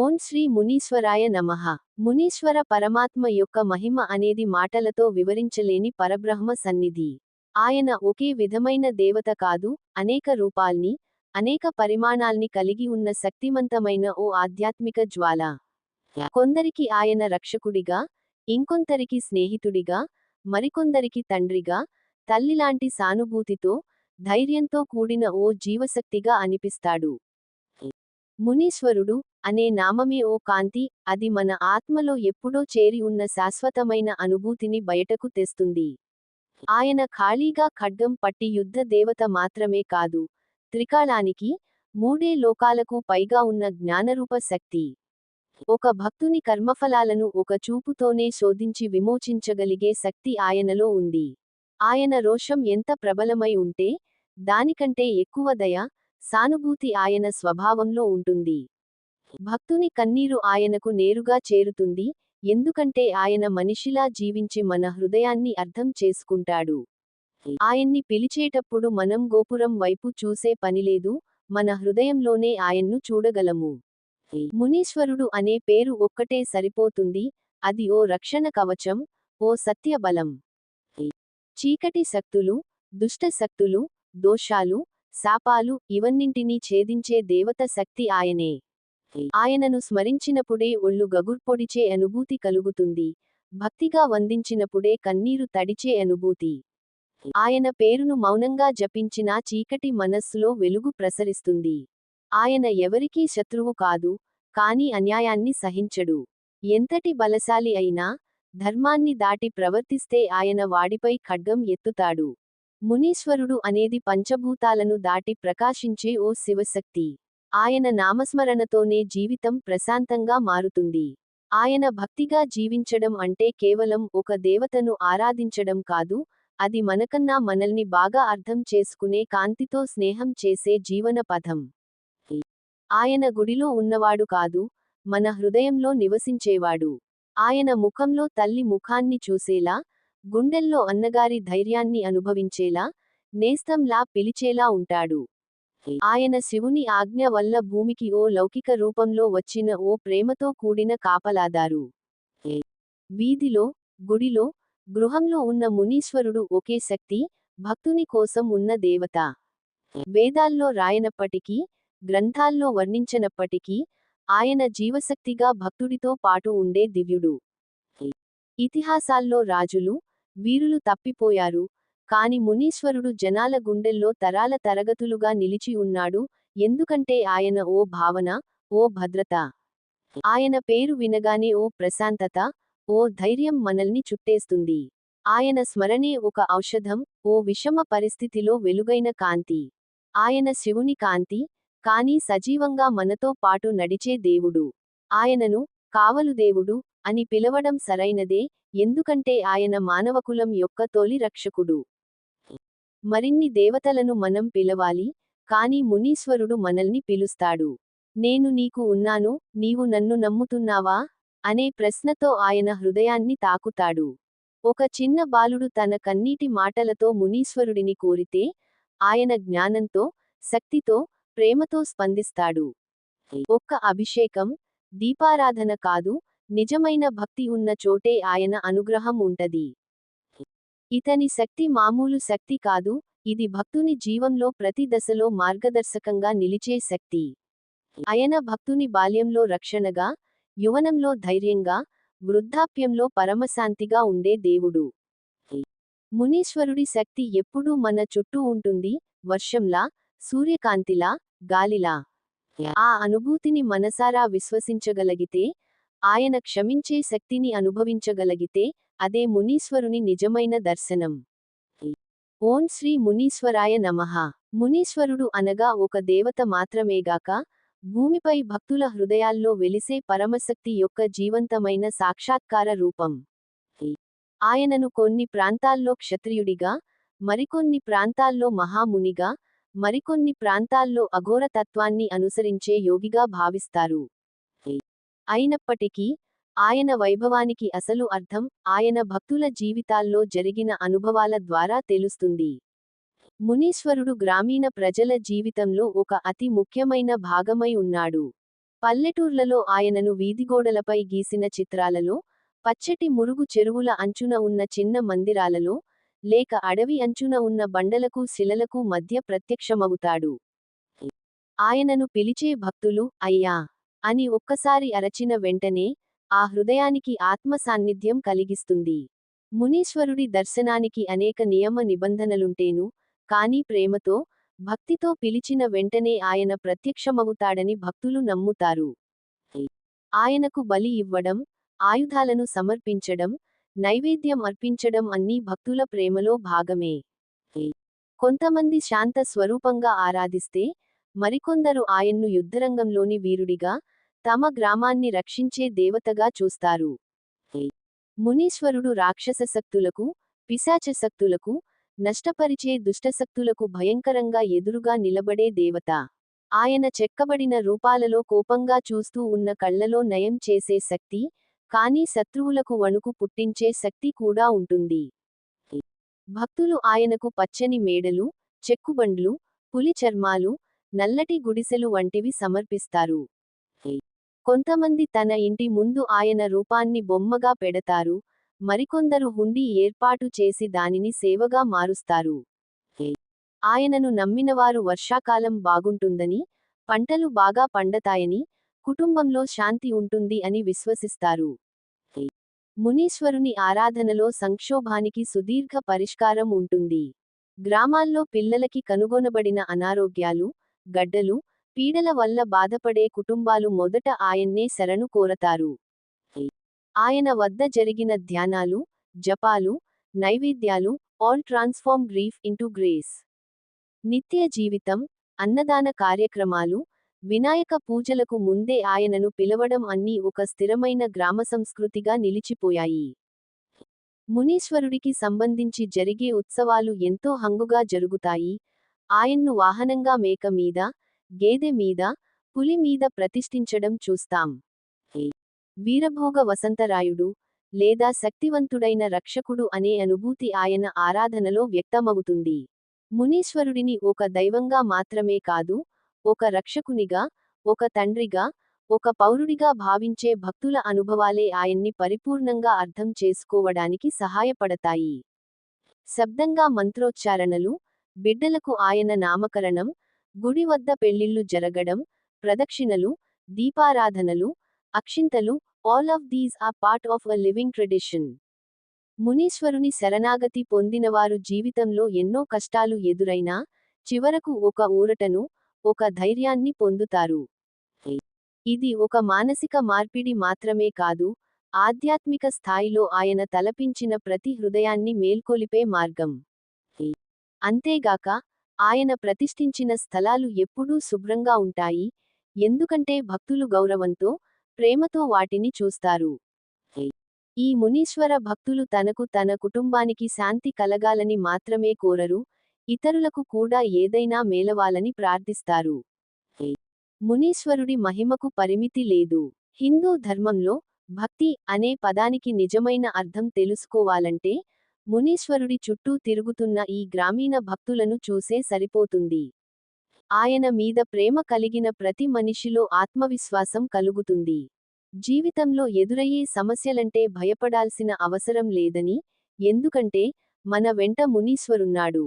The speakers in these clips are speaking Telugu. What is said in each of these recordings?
ఓం శ్రీ మునీశ్వరాయ నమః. మునీశ్వర పరమాత్మ యొక్క మహిమ అనేది మాటలతో వివరించలేని పరబ్రహ్మ సన్నిధి. ఆయన ఒకే విధమైన దేవత కాదు అనేక రూపాల్ని అనేక పరిమాణాల్ని కలిగి ఉన్న శక్తిమంతమైన ఓ ఆధ్యాత్మిక జ్వాల. కొందరికి ఆయన రక్షకుడిగా ఇంకొందరికి స్నేహితుడిగా మరికొందరికి తండ్రిగా తల్లిలాంటి సానుభూతితో ధైర్యంతో కూడిన ఓ జీవశక్తిగా అనిపిస్తాడు. మునీశ్వరుడు అనే నామమే ఓ కాంతి అది మన ఆత్మలో ఎప్పుడో చేరి ఉన్న శాశ్వతమైన అనుభూతిని బయటకు తెస్తుంది. ఆయన ఖాళీగా ఖడ్గం పట్టి యుద్ధ దేవత మాత్రమే కాదు త్రికాలానికి మూడే లోకాలకు పైగా ఉన్న జ్ఞానరూప శక్తి. ఒక భక్తుని కర్మఫలాలను ఒక చూపుతోనే శోధించి విమోచించగలిగే శక్తి ఆయనలో ఉంది. ఆయన రోషం ఎంత ప్రబలమై ఉంటే దానికంటే ఎక్కువ దయ సానుభూతి ఆయన స్వభావంలో ఉంటుంది. భక్తుని కన్నీరు ఆయనకు నేరుగా చేరుతుంది ఎందుకంటే ఆయన మనిషిలా జీవించి మన హృదయాన్ని అర్థం చేసుకుంటాడు. ఆయన్ని పిలిచేటప్పుడు మనం గోపురం వైపు చూసే పనిలేదు మన హృదయంలోనే ఆయన్ను చూడగలము. మునీశ్వరుడు అనే పేరు ఒక్కటే సరిపోతుంది అది ఓ రక్షణ కవచం ఓ సత్యబలం. చీకటి శక్తులు దుష్ట శక్తులు దోషాలు శాపాలు ఇవన్నింటినీ ఛేదించే దేవత శక్తి ఆయనే. ఆయనను స్మరించినప్పుడే ఒళ్ళు గగుర్పొడిచే అనుభూతి కలుగుతుంది. భక్తిగా వందించినప్పుడే కన్నీరు తడిచే అనుభూతి. ఆయన పేరును మౌనంగా జపించినా చీకటి మనస్సులో వెలుగు ప్రసరిస్తుంది. ఆయన ఎవరికీ శత్రువు కాదు కాని అన్యాయాన్ని సహించడు. ఎంతటి బలశాలి అయినా ధర్మాన్ని దాటి ప్రవర్తిస్తే ఆయన వాడిపై ఖడ్గం ఎత్తుతాడు. మునీశ్వరుడు అనేది పంచభూతాలను దాటి ప్రకాశించే ఓ శివశక్తి. ఆయన నామస్మరణతోనే జీవితం ప్రశాంతంగా మారుతుంది. ఆయన భక్తిగా జీవించడం అంటే కేవలం ఒక దేవతను ఆరాధించడం కాదు అది మనకన్నా మనల్ని బాగా అర్థం చేసుకునే కాంతితో స్నేహం చేసే జీవన పథం. ఆయన గుడిలో ఉన్నవాడు కాదు మన హృదయంలో నివసించేవాడు. ఆయన ముఖంలో తల్లి ముఖాన్ని చూసేలా గుండెల్లో అన్నగారి ధైర్యాన్ని అనుభవించేలా నేస్తంలా పిలిచేలా ఉంటాడు. ఆయన శివుని ఆజ్ఞ వల్ల భూమికి ఓ లౌకిక రూపంలో వచ్చిన ఓ ప్రేమతో కూడిన కాపలాదారు. వీధిలో గుడిలో గృహంలో ఉన్న మునీశ్వరుడు ఒకే శక్తి భక్తుని కోసం ఉన్న దేవత. వేదాల్లో రాయనప్పటికీ గ్రంథాల్లో వర్ణించనప్పటికీ ఆయన జీవశక్తిగా భక్తుడితో పాటు ఉండే దివ్యుడు. ఇతిహాసాల్లో రాజులు వీరులు తప్పిపోయారు కాని మునీశ్వరుడు జనాల గుండెల్లో తరాల తరగతులుగా నిలిచి ఉన్నాడు. ఎందుకంటే ఆయన ఓ భావన ఓ భద్రత. ఆయన పేరు వినగానే ఓ ప్రశాంతత ఓ ధైర్యం మనల్ని చుట్టేస్తుంది. ఆయన స్మరణే ఒక ఔషధం ఓ విషమ పరిస్థితిలో వెలుగైన కాంతి. ఆయన శివుని కాంతి కానీ సజీవంగా మనతో పాటు నడిచే దేవుడు. ఆయనను కావలుదేవుడు అని పిలవడం సరైనదే ఎందుకంటే ఆయన మానవకులం యొక్క తొలి రక్షకుడు. మరిన్ని దేవతలను మనం పిలవాలి కాని మునీశ్వరుడు మనల్ని పిలుస్తాడు. నేను నీకు ఉన్నాను నీవు నన్ను నమ్ముతున్నావా? అనే ప్రశ్నతో ఆయన హృదయాన్ని తాకుతాడు. ఒక చిన్న బాలుడు తన కన్నీటి మాటలతో మునీశ్వరుడిని కోరితే ఆయన జ్ఞానంతో శక్తితో ప్రేమతో స్పందిస్తాడు. ఒక్క అభిషేకం దీపారాధన కాదు నిజమైన భక్తి ఉన్న చోటే ఆయన అనుగ్రహం ఉంటది. ఇతని శక్తి మామూలు శక్తి కాదు ఇది భక్తుని జీవంలో ప్రతి దశలో మార్గదర్శకంగా నిలిచే శక్తి. ఆయన భక్తుని బాల్యంలో రక్షణగా యువనంలో ధైర్యంగా వృద్ధాప్యంలో పరమశాంతిగా ఉండే దేవుడు. మునీశ్వరుడి శక్తి ఎప్పుడూ మన చుట్టూ ఉంటుంది వర్షంలా సూర్యకాంతిలా గాలిలా. ఆ అనుభూతిని మనసారా విశ్వసించగలిగితే ఆయన క్షమించే శక్తిని అనుభవించగలిగితే అదే మునీశ్వరుని నిజమైన దర్శనం. ఓం శ్రీ మునీశ్వరాయ నమః. మునీశ్వరుడు అనగా ఒక దేవత మాత్రమేగాక భూమిపై భక్తుల హృదయాల్లో వెలిసే పరమశక్తి యొక్క జీవంతమైన సాక్షాత్కార రూపం. ఆయనను కొన్ని ప్రాంతాల్లో క్షత్రియుడిగా మరికొన్ని ప్రాంతాల్లో మహామునిగా మరికొన్ని ప్రాంతాల్లో అఘోరతత్వాన్ని అనుసరించే యోగిగా భావిస్తారు. అయినప్పటికీ ఆయన వైభవానికి అసలు అర్థం ఆయన భక్తుల జీవితాల్లో జరిగిన అనుభవాల ద్వారా తెలుస్తుంది. మునీశ్వరుడు గ్రామీణ ప్రజల జీవితంలో ఒక అతి ముఖ్యమైన భాగమై ఉన్నాడు. పల్లెటూర్లలో ఆయనను వీధిగోడలపై గీసిన చిత్రాలలో పచ్చటి మురుగు చెరువుల అంచున ఉన్న చిన్న మందిరాలలో లేక అడవి అంచున ఉన్న బండలకు శిలలకు మధ్య ప్రత్యక్షమవుతాడు. ఆయనను పిలిచే భక్తులు అయ్యా! అని ఒక్కసారి అరచిన వెంటనే ఆ హృదయానికి ఆత్మ సాన్నిధ్యం కలిగిస్తుంది. మునీశ్వరుడి దర్శనానికి అనేక నియమ నిబంధనలుంటేను కాని ప్రేమతో భక్తితో పిలిచిన వెంటనే ఆయన ప్రత్యక్షమవుతాడని భక్తులు నమ్ముతారు. ఆయనకు బలి ఇవ్వడం ఆయుధాలను సమర్పించడం నైవేద్యం అర్పించడం అన్నీ భక్తుల ప్రేమలో భాగమే. కొంతమంది శాంత స్వరూపంగా ఆరాధిస్తే మరికొందరు ఆయన్ను యుద్ధరంగంలోని వీరుడిగా తమ గ్రామాన్ని రక్షించే దేవతగా చూస్తారు. మునీశ్వరుడు రాక్షసశక్తులకు పిశాచశక్తులకు నష్టపరిచే దుష్టశక్తులకు భయంకరంగా ఎదురుగా నిలబడే దేవత. ఆయన చెక్కబడిన రూపాలలో కోపంగా చూస్తూ ఉన్న కళ్ళలో నయం చేసే శక్తి కానీ శత్రువులకు వణుకు పుట్టించే శక్తి కూడా ఉంటుంది. భక్తులు ఆయనకు పచ్చని మేడలు చెక్కుబండ్లు పులి చర్మాలు నల్లటి గుడిసెలు వంటివి సమర్పిస్తారు. కొంతమంది తన ఇంటి ముందు ఆయన రూపాన్ని బొమ్మగా పెడతారు మరికొందరు హుండీ ఏర్పాటు చేసి దానిని సేవగా మారుస్తారు. ఆయనను నమ్మినవారు వర్షాకాలం బాగుంటుందని పంటలు బాగా పండతాయని కుటుంబంలో శాంతి ఉంటుంది అని విశ్వసిస్తారు. మునీశ్వరుని ఆరాధనలో సంక్షోభానికి సుదీర్ఘ పరిష్కారం ఉంటుంది. గ్రామాల్లో పిల్లలకి కనుగొనబడిన అనారోగ్యాలు గడ్డలు పీడల వల్ల బాధపడే కుటుంబాలు మొదట ఆయన్నే శరణు కోరతారు. ఆయన వద్ద జరిగిన ధ్యానాలు జపాలు నైవేద్యాలు all transform grief into grace. నిత్య జీవితం అన్నదాన కార్యక్రమాలు వినాయక పూజలకు ముందే ఆయనను పిలవడం అన్నీ ఒక స్థిరమైన గ్రామ సంస్కృతిగా నిలిచిపోయాయి. మునీశ్వరుడికి సంబంధించి జరిగే ఉత్సవాలు ఎంతో హంగుగా జరుగుతాయి. ఆయన్ను వాహనంగా మేక మీద గేదె మీద పులి మీద ప్రతిష్ఠించడం చూస్తాం. వీరభోగ వసంతరాయుడు లేదా శక్తివంతుడైన రక్షకుడు అనే అనుభూతి ఆయన ఆరాధనలో వ్యక్తమవుతుంది. మునీశ్వరుడిని ఒక దైవంగా మాత్రమే కాదు ఒక రక్షకునిగా ఒక తండ్రిగా ఒక పౌరుడిగా భావించే భక్తుల అనుభవాలే ఆయన్ని పరిపూర్ణంగా అర్థం చేసుకోవడానికి సహాయపడతాయి. శబ్దంగా మంత్రోచ్చారణలు బిడ్డలకు ఆయన నామకరణం గుడి వద్ద పెళ్ళిళ్ళు జరగడం ప్రదక్షిణలు దీపారాధనలు అక్షింతలు all of these are part of a living tradition. మునీశ్వరుని శరణాగతి పొందినవారు జీవితంలో ఎన్నో కష్టాలు ఎదురైనా చివరకు ఒక ఊరటను ఒక ధైర్యాన్ని పొందుతారు. ఇది ఒక మానసిక మార్పిడి మాత్రమే కాదు ఆధ్యాత్మిక స్థాయిలో ఆయన తలపించిన ప్రతి హృదయాన్ని మేల్కొలిపే మార్గం. అంతేగాక ఆయన ప్రతిష్ఠించిన స్థలాలు ఎప్పుడూ శుభ్రంగా ఉంటాయి ఎందుకంటే భక్తులు గౌరవంతో ప్రేమతో వాటిని చూస్తారు. ఈ మునీశ్వర భక్తులు తనకు తన కుటుంబానికి శాంతి కలగాలని మాత్రమే కోరరు ఇతరులకు కూడా ఏదైనా మేలవాలని ప్రార్థిస్తారు. మునీశ్వరుడి మహిమకు పరిమితి లేదు. హిందూ ధర్మంలో భక్తి అనే పదానికి నిజమైన అర్థం తెలుసుకోవాలంటే మునీశ్వరుడి చుట్టూ తిరుగుతున్న ఈ గ్రామీణ భక్తులను చూసే సరిపోతుంది. ఆయన మీద ప్రేమ కలిగిన ప్రతి మనిషిలో ఆత్మవిశ్వాసం కలుగుతుంది. జీవితంలో ఎదురయ్యే సమస్యలంటే భయపడాల్సిన అవసరం లేదని ఎందుకంటే మన వెంట మునీశ్వరున్నాడు.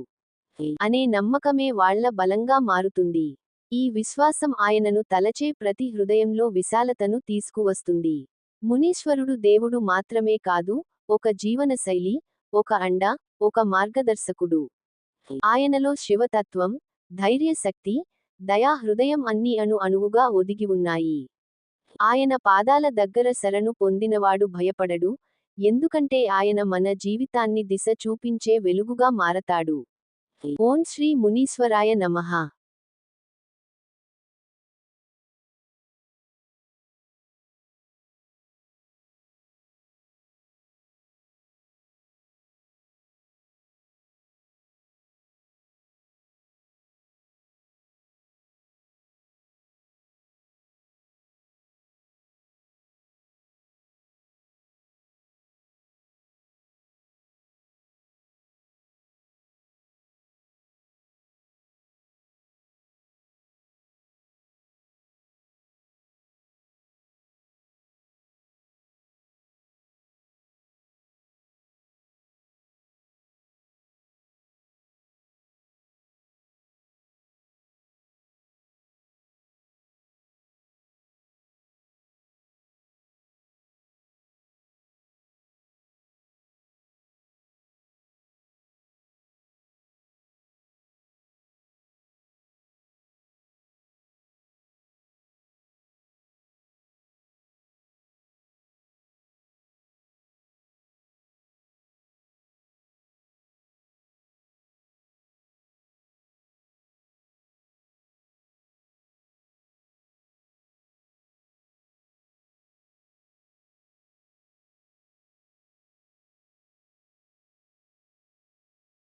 అనే నమ్మకమే వాళ్ళ బలంగా మారుతుంది. ఈ విశ్వాసం ఆయనను తలచే ప్రతి హృదయంలో విశాలతను తీసుకువస్తుంది. మునీశ్వరుడు దేవుడు మాత్రమే కాదు ఒక జీవనశైలి ఒక అండ ఒక మార్గదర్శకుడు. ఆయనలో శివతత్వం ధైర్యశక్తి దయా హృదయం అన్ని అణు అణువుగా ఒదిగి ఉన్నాయి. ఆయన పాదాల దగ్గర శరణు పొందినవాడు భయపడడు ఎందుకంటే ఆయన మన జీవితాన్ని దిశ చూపించే వెలుగుగా మారతాడు. ఓం శ్రీ మునీశ్వరాయ నమః.